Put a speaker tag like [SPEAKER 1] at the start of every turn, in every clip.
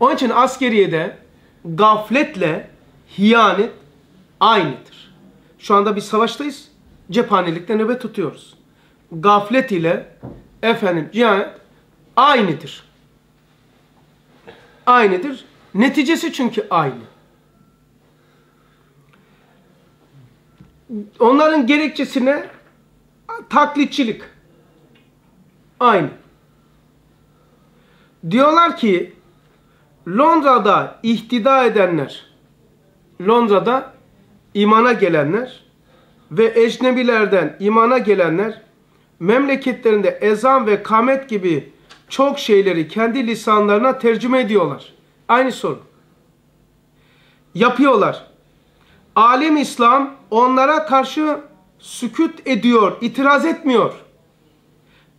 [SPEAKER 1] Onun için askeriyede gafletle hiyanet aynıdır. Şu anda bir savaştayız. Cephanelikte nöbet tutuyoruz. Gaflet ile efendim cihanet aynıdır. Aynıdır. Neticesi çünkü aynı. Onların gerekçesine taklitçilik. Aynı. Diyorlar ki Londra'da ihtida edenler, Londra'da imana gelenler ve ecnebilerden imana gelenler memleketlerinde ezan ve kamet gibi çok şeyleri kendi lisanlarına tercüme ediyorlar. Aynı sorun. Yapıyorlar. Alim İslam onlara karşı sükut ediyor, itiraz etmiyor.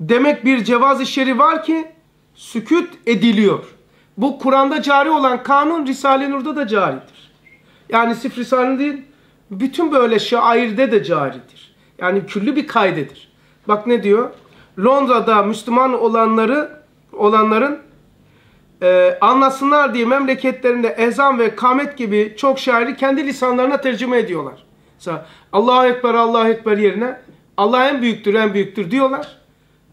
[SPEAKER 1] Demek bir cevaz işleri var ki sükut ediliyor. Bu Kur'an'da cari olan kanun Risale-i Nur'da da caridir. Yani sif Risale değil, bütün böyle şairde de caridir. Yani küllü bir kaydedir. Bak ne diyor? Londra'da Müslüman olanları olanların e, anlasınlar diye memleketlerinde ezan ve kamet gibi çok şairi kendi lisanlarına tercüme ediyorlar. Mesela Allahu Ekber, Allahu Ekber yerine Allah en büyüktür, en büyüktür diyorlar.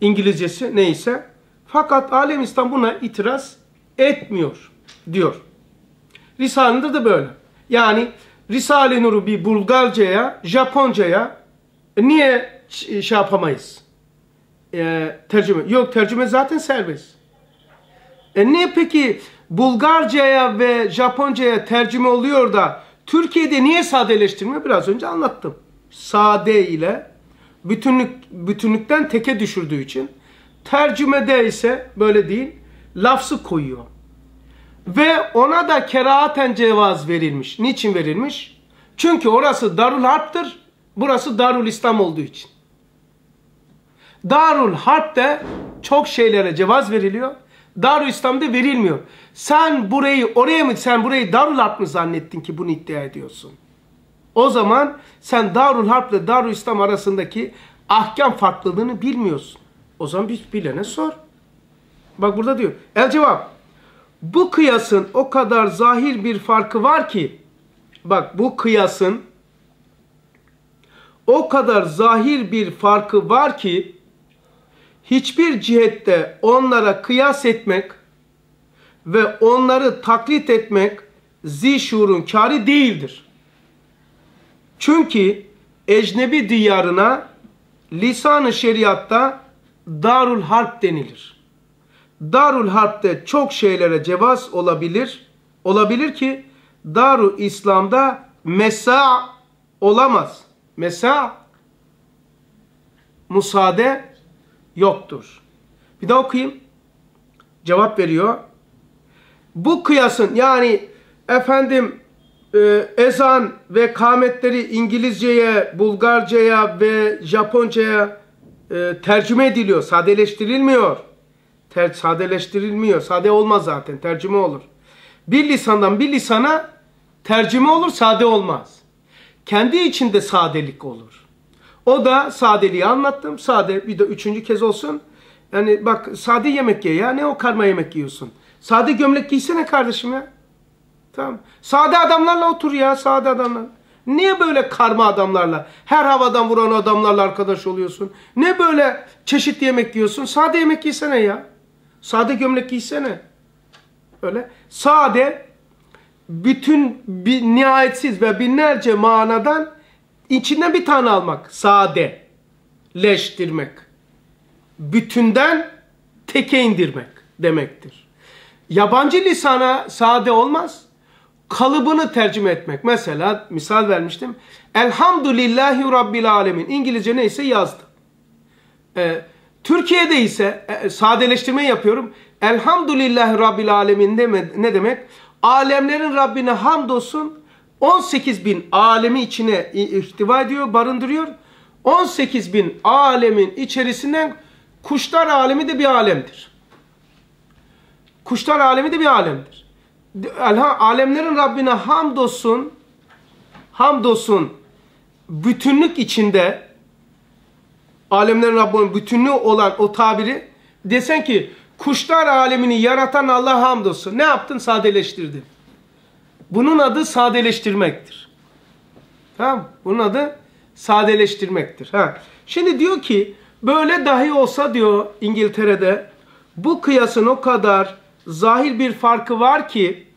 [SPEAKER 1] İngilizcesi neyse. Fakat Alem İslam buna itiraz etmiyor diyor. Risale'de de böyle. Yani Risale-i Nur'u bir Bulgarca'ya, Japonca'ya e, niye şey yapamayız? E, tercüme. Yok tercüme zaten serbest. E niye peki Bulgarca'ya ve Japonca'ya tercüme oluyor da Türkiye'de niye sadeleştirme? Biraz önce anlattım. Sade ile bütünlük bütünlükten teke düşürdüğü için tercümede ise böyle değil lafzı koyuyor. Ve ona da kerahaten cevaz verilmiş. Niçin verilmiş? Çünkü orası Darul Harp'tır. Burası Darul İslam olduğu için. Darul Harp'te çok şeylere cevaz veriliyor. Darul İslam'da verilmiyor. Sen burayı oraya mı sen burayı Darul Harp mı zannettin ki bunu iddia ediyorsun? O zaman sen Darul Harp ile Darul İslam arasındaki ahkam farklılığını bilmiyorsun. O zaman bir bilene sor. Bak burada diyor. El cevap. Bu kıyasın o kadar zahir bir farkı var ki bak bu kıyasın o kadar zahir bir farkı var ki hiçbir cihette onlara kıyas etmek ve onları taklit etmek zişurun kâri değildir. Çünkü ecnebi diyarına lisan-ı şeriatta darul harp denilir. Darul harpte çok şeylere cevaz olabilir. Olabilir ki Daru İslam'da mesa olamaz. Mesa musade yoktur. Bir daha okuyayım. Cevap veriyor. Bu kıyasın yani efendim e, ezan ve kametleri İngilizceye, Bulgarcaya ve Japoncaya e, tercüme ediliyor. Sadeleştirilmiyor. Ter, sadeleştirilmiyor. Sade olmaz zaten. Tercüme olur. Bir lisandan bir lisana tercüme olur. Sade olmaz. Kendi içinde sadelik olur. O da sadeliği anlattım. Sade bir de üçüncü kez olsun. Yani bak sade yemek ye ya. Ne o karma yemek yiyorsun? Sade gömlek giysene kardeşim ya. Tamam. Sade adamlarla otur ya. Sade adamlar. Niye böyle karma adamlarla, her havadan vuran adamlarla arkadaş oluyorsun? Ne böyle çeşitli yemek yiyorsun? Sade yemek yesene ya. Sade gömlek giysene. Öyle. Sade bütün bir nihayetsiz ve binlerce manadan içinden bir tane almak. Sade. Leştirmek. Bütünden teke indirmek demektir. Yabancı lisana sade olmaz. Kalıbını tercüme etmek. Mesela misal vermiştim. Elhamdülillahi Rabbil Alemin. İngilizce neyse yazdım. Ee, Türkiye'de ise e, sadeleştirme yapıyorum. Elhamdülillahi Rabbil Alemin ne demek? Alemlerin Rabbine hamdolsun 18 bin alemi içine ihtiva ediyor, barındırıyor. 18 bin alemin içerisinden kuşlar alemi de bir alemdir. Kuşlar alemi de bir alemdir. Alemlerin Rabbine hamdolsun, hamdolsun bütünlük içinde alemlerin Rabbinin bütünlüğü olan o tabiri desen ki kuşlar alemini yaratan Allah hamdolsun. Ne yaptın? Sadeleştirdin. Bunun adı sadeleştirmektir. Tamam? Bunun adı sadeleştirmektir. Ha. Şimdi diyor ki böyle dahi olsa diyor İngiltere'de bu kıyasın o kadar zahir bir farkı var ki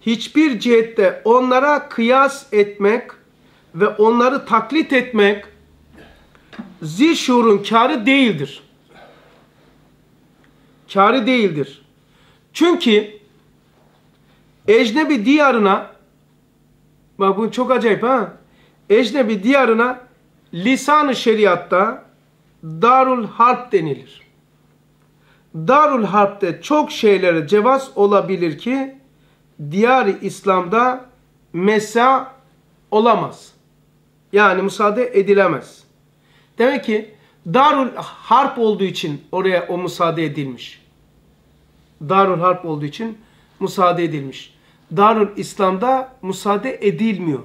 [SPEAKER 1] hiçbir cihette onlara kıyas etmek ve onları taklit etmek zişurun karı değildir. Karı değildir. Çünkü ecnebi diyarına bak bu çok acayip ha. Ecnebi diyarına lisan-ı şeriatta darul harp denilir. Darul harpte çok şeylere cevaz olabilir ki diyar İslam'da mesa olamaz. Yani müsaade edilemez. Demek ki Darul Harp olduğu için oraya o müsaade edilmiş. Darul Harp olduğu için müsaade edilmiş. Darul İslam'da müsaade edilmiyor.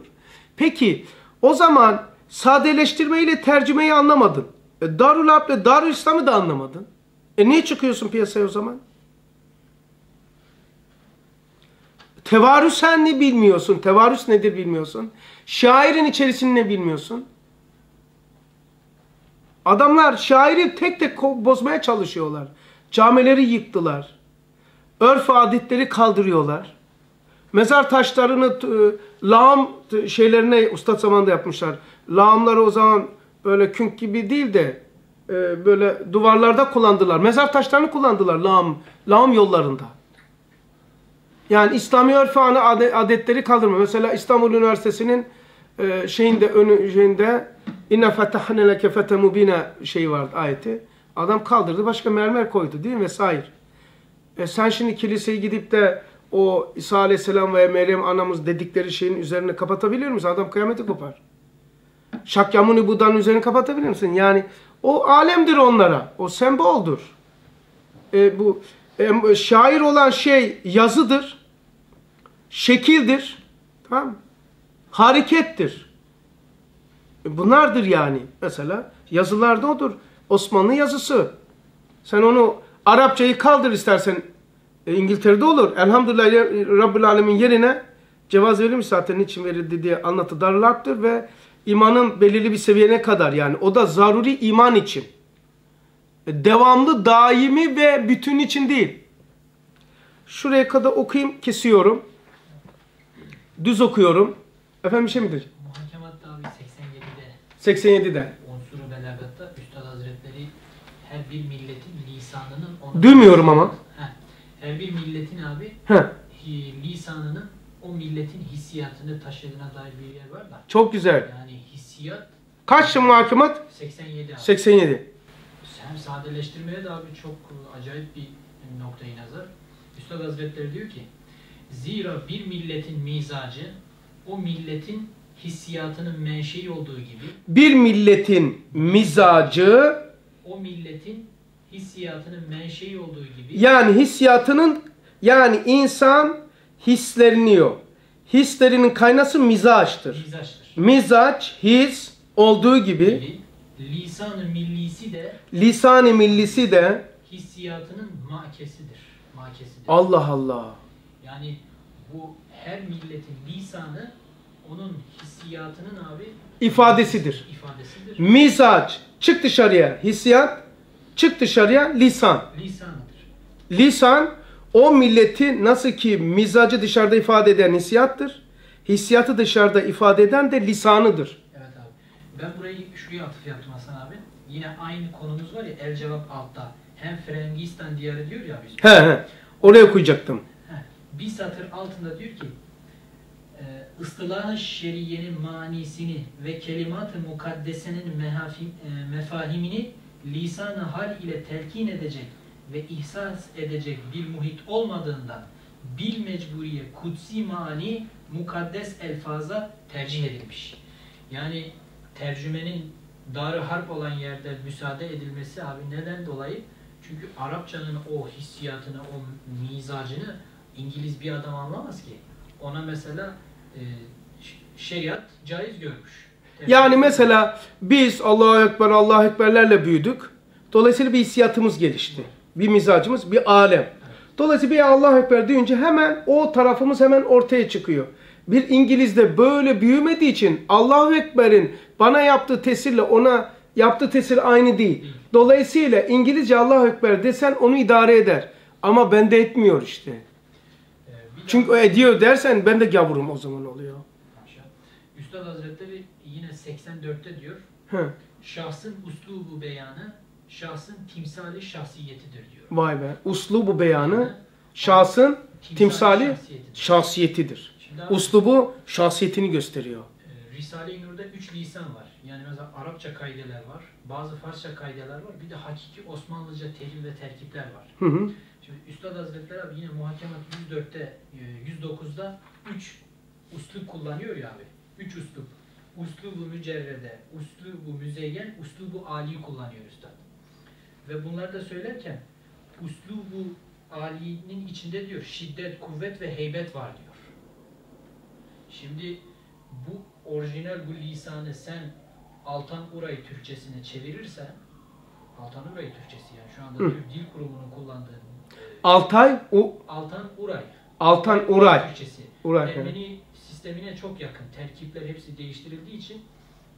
[SPEAKER 1] Peki o zaman sadeleştirme ile tercümeyi anlamadın. E, Darul Harp ile Darul İslam'ı da anlamadın. E niye çıkıyorsun piyasaya o zaman? Tevarüsen ne bilmiyorsun? Tevarüs nedir bilmiyorsun? Şairin içerisini ne bilmiyorsun? Adamlar şairi tek tek bozmaya çalışıyorlar. Camileri yıktılar. Örf adetleri kaldırıyorlar. Mezar taşlarını e, lağım şeylerine ustad zamanında yapmışlar. Lağımları o zaman böyle künk gibi değil de e, böyle duvarlarda kullandılar. Mezar taşlarını kullandılar lağım, lağım yollarında. Yani İslami örf adetleri kaldırma. Mesela İstanbul Üniversitesi'nin e, şeyinde önü şeyinde inna fetahne leke fete mubine şeyi vardı ayeti. Adam kaldırdı başka mermer koydu değil mi vesaire. E sen şimdi kiliseyi gidip de o İsa Aleyhisselam ve Meryem anamız dedikleri şeyin üzerine kapatabilir misin? Adam kıyameti kopar. Şakyamuni Buda'nın üzerini kapatabilir misin? Yani o alemdir onlara. O semboldur. E, bu e, şair olan şey yazıdır. Şekildir. Tamam? Harekettir. E, bunlardır yani. Mesela yazılarda odur. Osmanlı yazısı. Sen onu Arapçayı kaldır istersen e, İngiltere'de olur. Elhamdülillah Rabbül Alemin yerine cevaz verilmiş zaten niçin verildi diye anlatı darlardır ve imanın belirli bir seviyene kadar yani o da zaruri iman için. E, devamlı, daimi ve bütün için değil. Şuraya kadar okuyayım, kesiyorum. Düz okuyorum. Efendim bir şey?
[SPEAKER 2] Muhakemat abi 87'de
[SPEAKER 1] 87'de.
[SPEAKER 2] Unsuru Belagatta Üstad Hazretleri her bir milletin lisanının onu...
[SPEAKER 1] Duymuyorum ama.
[SPEAKER 2] Heh, her bir milletin abi
[SPEAKER 1] Heh,
[SPEAKER 2] lisanının o milletin hissiyatını taşıdığına dair bir yer var da.
[SPEAKER 1] çok güzel.
[SPEAKER 2] Yani hissiyat
[SPEAKER 1] Kaçtı muhakemat?
[SPEAKER 2] 87 abi.
[SPEAKER 1] 87.
[SPEAKER 2] Hem sadeleştirmeye de abi çok e, acayip bir noktayı nazar. Üstad Hazretleri diyor ki Zira bir milletin mizacı o milletin hissiyatının menşei olduğu gibi
[SPEAKER 1] Bir milletin mizacı
[SPEAKER 2] o milletin hissiyatının menşei olduğu gibi
[SPEAKER 1] yani hissiyatının yani insan hisleniyor. Hislerinin kaynası mizaçtır.
[SPEAKER 2] mizaçtır.
[SPEAKER 1] Mizaç, his olduğu gibi
[SPEAKER 2] lisan-ı millisi de
[SPEAKER 1] lisan-ı millisi de
[SPEAKER 2] hissiyatının makesidir. Makesidir.
[SPEAKER 1] Allah Allah.
[SPEAKER 2] Yani bu her milletin lisanı onun hissiyatının abi
[SPEAKER 1] ifadesidir.
[SPEAKER 2] ifadesidir.
[SPEAKER 1] Mizaç çık dışarıya hissiyat çık dışarıya lisan. Lisan o milleti nasıl ki mizacı dışarıda ifade eden hissiyattır. Hissiyatı dışarıda ifade eden de lisanıdır.
[SPEAKER 2] Evet abi. Ben burayı şuraya atıf yaptım Hasan abi. Yine aynı konumuz var ya el cevap altta. Hem Frangistan diyarı diyor ya biz.
[SPEAKER 1] He he. Oraya koyacaktım.
[SPEAKER 2] Bir satır altında diyor ki ıstılah-ı şeriyenin manisini ve kelimat-ı mukaddesenin e, mefahimini lisan-ı hal ile telkin edecek ve ihsas edecek bir muhit olmadığından bil mecburiye kutsi mani mukaddes elfaza tercih edilmiş. Yani tercümenin darı harp olan yerde müsaade edilmesi abi neden dolayı? Çünkü Arapçanın o hissiyatını, o mizacını İngiliz bir adam anlamaz ki. Ona mesela şeriat caiz görmüş.
[SPEAKER 1] Yani mesela biz Allahu Ekber, Allahu Ekberlerle büyüdük. Dolayısıyla bir hissiyatımız gelişti. Bir mizacımız, bir alem. Dolayısıyla bir Allah Ekber deyince hemen o tarafımız hemen ortaya çıkıyor. Bir İngiliz'de böyle büyümediği için Allahu Ekber'in bana yaptığı tesirle ona yaptığı tesir aynı değil. Dolayısıyla İngilizce Allahu Ekber desen onu idare eder. Ama bende etmiyor işte. Çünkü o ediyor dersen ben de gavurum o zaman oluyor.
[SPEAKER 2] Haşa. Üstad Hazretleri yine 84'te diyor.
[SPEAKER 1] Hı.
[SPEAKER 2] Şahsın uslubu beyanı, şahsın timsali şahsiyetidir diyor.
[SPEAKER 1] Vay be. Uslubu beyanı şahsın timsali
[SPEAKER 2] şahsiyetidir.
[SPEAKER 1] şahsiyetidir.
[SPEAKER 2] Abi,
[SPEAKER 1] Uslubu şahsiyetini gösteriyor.
[SPEAKER 2] e, Risale-i Nur'da üç lisan var. Yani mesela Arapça kaideler var, bazı Farsça kaideler var, bir de hakiki Osmanlıca terim ve terkipler var.
[SPEAKER 1] Hı hı.
[SPEAKER 2] Şimdi Üstad Hazretleri abi yine Muhakemat 104'te, e, 109'da 3 uslub kullanıyor ya abi. 3 uslub. Uslubu mücerrede, uslubu müzeyyen, uslubu ali kullanıyor Üstad. Ve bunları da söylerken uslubu ali'nin içinde diyor şiddet, kuvvet ve heybet var diyor. Şimdi bu orijinal bu lisanı sen Altan Uray Türkçesine çevirirsen Altan Uray Türkçesi yani şu anda
[SPEAKER 1] Hı.
[SPEAKER 2] Türk Dil Kurumu'nun kullandığı
[SPEAKER 1] Altay, U,
[SPEAKER 2] Altan Uray.
[SPEAKER 1] Altan Uray.
[SPEAKER 2] Türkçesi.
[SPEAKER 1] Uray.
[SPEAKER 2] Ermeni sistemine çok yakın. Terkipler hepsi değiştirildiği için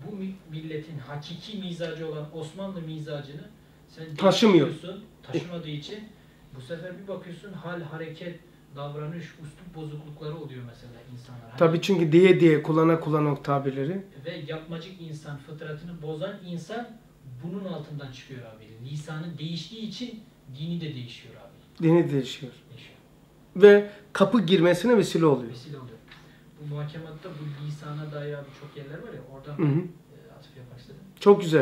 [SPEAKER 2] bu mi- milletin hakiki mizacı olan Osmanlı mizacını sen
[SPEAKER 1] Taşımıyor.
[SPEAKER 2] Taşımadığı için bu sefer bir bakıyorsun hal, hareket, davranış, uslup bozuklukları oluyor mesela insanlar. Hani-
[SPEAKER 1] Tabii çünkü diye diye kullana kullana o tabirleri.
[SPEAKER 2] ve yapmacık insan, fıtratını bozan insan bunun altından çıkıyor abi. Lisanı değiştiği için dini de değişiyor abi.
[SPEAKER 1] Dini değişiyor.
[SPEAKER 2] Değişiyor.
[SPEAKER 1] Ve kapı girmesine vesile oluyor.
[SPEAKER 2] Vesile oluyor. Bu muhakematta bu lisana dair abi çok yerler var ya oradan
[SPEAKER 1] Hı hı.
[SPEAKER 2] e, atıf yapmak istedim.
[SPEAKER 1] Çok güzel.